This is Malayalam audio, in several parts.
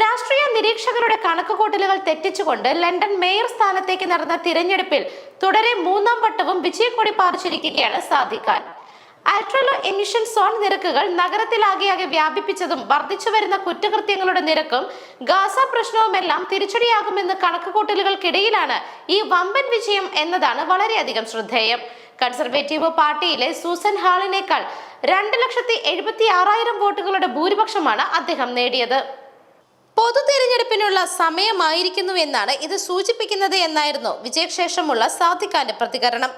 രാഷ്ട്രീയ നിരീക്ഷകരുടെ കണക്കുകൂട്ടലുകൾ തെറ്റിച്ചുകൊണ്ട് ലണ്ടൻ മേയർ സ്ഥാനത്തേക്ക് നടന്ന തിരഞ്ഞെടുപ്പിൽ തുടരെ മൂന്നാം വട്ടവും വിജയക്കൊടി പാറിച്ചിരിക്കുകയാണ് സാധിക്കാൻ അൾട്രലോ എമിഷൻ സോൺ നിരക്കുകൾ നഗരത്തിലാകെയാകെ വ്യാപിപ്പിച്ചതും വർദ്ധിച്ചു വരുന്ന കുറ്റകൃത്യങ്ങളുടെ നിരക്കും ഗാസ പ്രശ്നവുമെല്ലാം തിരിച്ചടിയാകുമെന്ന് കണക്കുകൂട്ടലുകൾക്കിടയിലാണ് ഈ വമ്പൻ വിജയം എന്നതാണ് വളരെയധികം ശ്രദ്ധേയം. കൺസർവേറ്റീവ് പാർട്ടിയിലെ സൂസൻ ഹാളിനേക്കാൾ രണ്ട് ലക്ഷത്തി എഴുപത്തി ആറായിരം വോട്ടുകളുടെ ഭൂരിപക്ഷമാണ് അദ്ദേഹം നേടിയത്. തിരഞ്ഞെടുപ്പിനുള്ള സമയമായിരിക്കുന്നു എന്നാണ് ഇത് സൂചിപ്പിക്കുന്നത് എന്നായിരുന്നു വിജയശേഷമുള്ള സാദിഖാന്റെ പ്രതികരണം.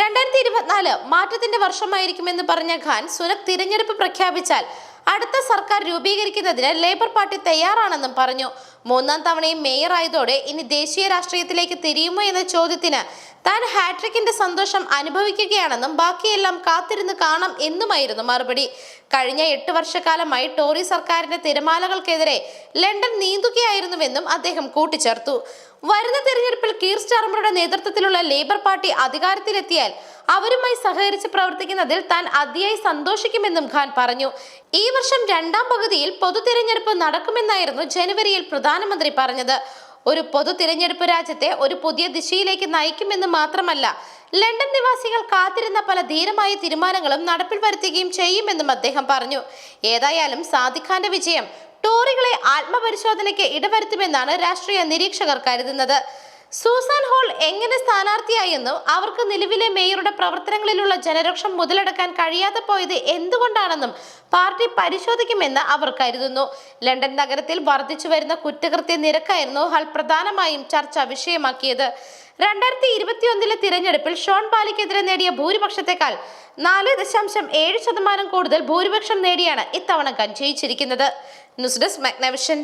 രണ്ടായിരത്തി ഇരുപത്തിനാല് മാറ്റത്തിന്റെ വർഷമായിരിക്കുമെന്ന് പറഞ്ഞ ഖാൻ സുനക് തിരഞ്ഞെടുപ്പ് പ്രഖ്യാപിച്ചാൽ അടുത്ത സർക്കാർ രൂപീകരിക്കുന്നതിന് ലേബർ പാർട്ടി തയ്യാറാണെന്നും പറഞ്ഞു. മൂന്നാം തവണയും മേയർ ആയതോടെ ഇനി ദേശീയ രാഷ്ട്രീയത്തിലേക്ക് തിരിയുമോ എന്ന ചോദ്യത്തിന് താൻ ഹാട്രിക്കിന്റെ സന്തോഷം അനുഭവിക്കുകയാണെന്നും ബാക്കിയെല്ലാം കാത്തിരുന്ന് കാണാം എന്നുമായിരുന്നു മറുപടി. കഴിഞ്ഞ എട്ട് വർഷക്കാലമായി ടോറി സർക്കാരിന്റെ തിരമാലകൾക്കെതിരെ ലണ്ടൻ നീന്തുകയായിരുന്നുവെന്നും അദ്ദേഹം കൂട്ടിച്ചേർത്തു. വരുന്ന തിരഞ്ഞെടുപ്പിൽ കീർ സ്റ്റാർമറുടെ നേതൃത്വത്തിലുള്ള ലേബർ പാർട്ടി അധികാരത്തിലെത്തിയാൽ അവരുമായി സഹകരിച്ച് പ്രവർത്തിക്കുന്നതിൽ താൻ അതിയായി സന്തോഷിക്കുമെന്നും ഖാൻ പറഞ്ഞു. ഈ വർഷം രണ്ടാം പകുതിയിൽ പൊതു തിരഞ്ഞെടുപ്പ് നടക്കുമെന്നായിരുന്നു ജനുവരിയിൽ പ്രധാനമന്ത്രി പറഞ്ഞത്. ഒരു പൊതു തിരഞ്ഞെടുപ്പ് രാജ്യത്തെ ഒരു പുതിയ ദിശയിലേക്ക് നയിക്കുമെന്ന് മാത്രമല്ല ലണ്ടൻ നിവാസികൾ കാത്തിരുന്ന പല ധീരമായ തീരുമാനങ്ങളും നടപ്പിൽ വരുത്തുകയും ചെയ്യുമെന്നും അദ്ദേഹം പറഞ്ഞു. ഏതായാലും സാദിഖാന്റെ വിജയം ടോറികളെ ആത്മപരിശോധനയ്ക്ക് ഇടവരുത്തുമെന്നാണ് രാഷ്ട്രീയ നിരീക്ഷകർ കരുതുന്നത്. സൂസാൻ ഹോൾ എങ്ങനെ സ്ഥാനാർത്ഥിയായെന്നും അവർക്ക് നിലവിലെ മേയറുടെ പ്രവർത്തനങ്ങളിലുള്ള ജനരോക്ഷം മുതലെടുക്കാൻ കഴിയാതെ പോയത് എന്തുകൊണ്ടാണെന്നും പാർട്ടി പരിശോധിക്കുമെന്ന് അവർ കരുതുന്നു. ലണ്ടൻ നഗരത്തിൽ വർദ്ധിച്ചു വരുന്ന കുറ്റകൃത്യ നിരക്കായിരുന്നു ഹൾ പ്രധാനമായും ചർച്ച വിഷയമാക്കിയത്. രണ്ടായിരത്തി ഇരുപത്തിയൊന്നിലെ തിരഞ്ഞെടുപ്പിൽ ഷോൺ പാലിക്കെതിരെ നേടിയ ഭൂരിപക്ഷത്തെക്കാൾ നാല് ദശാംശം ഏഴ് ശതമാനം കൂടുതൽ ഭൂരിപക്ഷം നേടിയാണ് ഇത്തവണ ഖാൻ ജയിച്ചിരിക്കുന്നത് ന്യൂസ് ഡെസ്ക് മാഗ്നവിഷൻ.